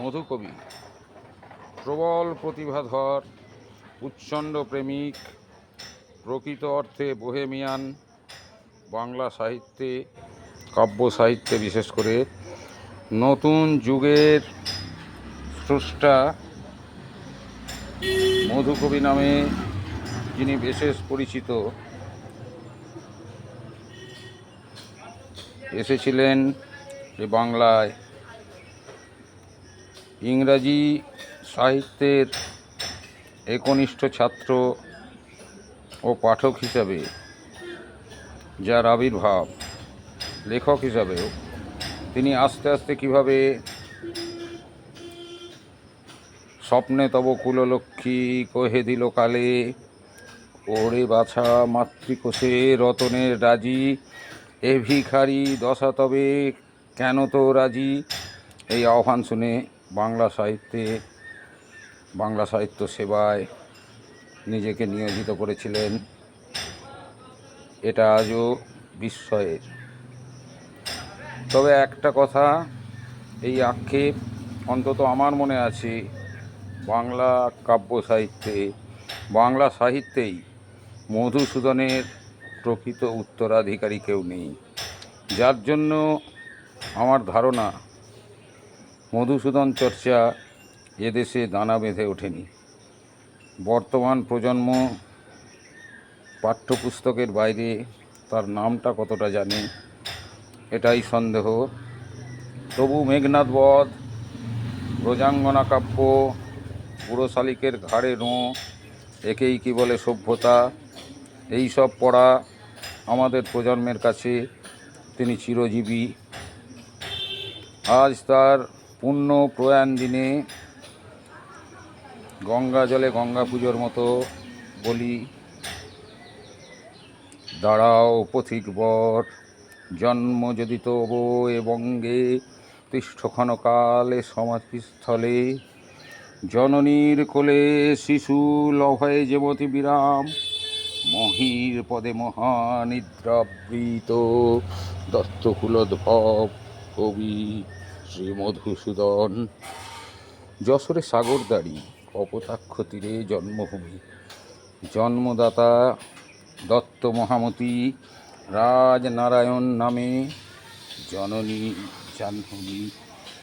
মধুকবি, প্রবল প্রতিভাধর উচ্ছণ্ড প্রেমিক, প্রকৃত অর্থে বোহেমিয়ান, বাংলা সাহিত্যে, কাব্য সাহিত্যে বিশেষ করে নতুন যুগের স্রষ্টা মধুকবি নামে যিনি বিশেষ পরিচিত, এসেছিলেন যে বাংলায় ইংরাজি সাহিত্যের একনিষ্ঠ ছাত্র ও পাঠক হিসাবে, যার আবির্ভাব লেখক হিসাবেও, তিনি আস্তে আস্তে কীভাবে স্বপ্নে তব কুললক্ষ্মী কহে দিল কালে, ওরে বাছা মাতৃকোষে রতনের রাজি, এ ভিখারি দশা তবে কেন তো রাজি? এই আহ্বান শুনে বাংলা সাহিত্যে, বাংলা সাহিত্য সেবায় নিজেকে নিয়োজিত করেছিলেন। এটা আজও বিস্ময়ের। তবে একটা কথা, এই আক্ষেপ অন্তত আমার মনে আছে, বাংলা কাব্য সাহিত্যে, বাংলা সাহিত্যেই মধুসূদনের প্রকৃত উত্তরাধিকারী কেউ নেই। যার জন্য আমার ধারণা মধুসূদন চর্চা এদেশে দানা বেঁধে ওঠেনি। বর্তমান প্রজন্ম পাঠ্যপুস্তকের বাইরে তার নামটা কতটা জানে, এটাই সন্দেহ। তবু মেঘনাথ বধ, ব্রজাঙ্গনা কাব্য বুড়ো শালিকের ঘাড়ে রোঁ, একেই কি বলে সভ্যতা? এই সব পড়া আমাদের প্রজন্মের কাছে তিনি চিরজীবী। আজ তার পূর্ণ প্রয়াণ দিনে গঙ্গা জলে গঙ্গা পুজোর মতো বলি, দাঁড়াও পথিক বর, জন্ম যদি তব এ বঙ্গে তিষ্ঠক্ষণ কালে সমাধিস্থলে, জননীর কোলে শিশু লভয়ে যেমতি বিরাম, মহির পদে মহানিদ্রাবৃত দত্তকুলোদ্ভব কবি। শ্রী মধুসূদন যশোরে সাগরদাড়ি অপতাক্ষ তীরে জন্মভূমি জন্মদাতা দত্ত মহামতি রাজনারায়ণ নামে জননী জাহ্নবী।